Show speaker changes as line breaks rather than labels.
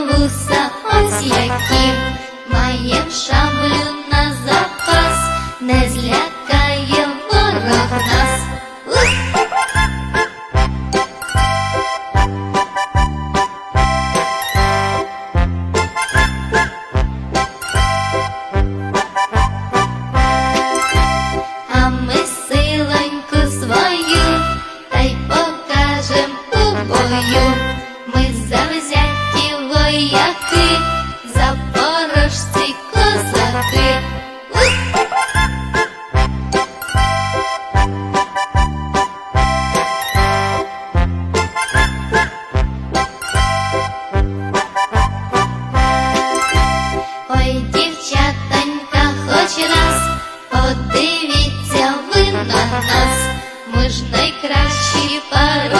вуса, ось які маєм шаблю на запас, не злякає ворог нас. А ми силоньку свою та й покажем у бою вояки, запорожці козаки. Ой, дівчатонька, хоч раз подивіться ви на нас, ми ж найкращі парубки.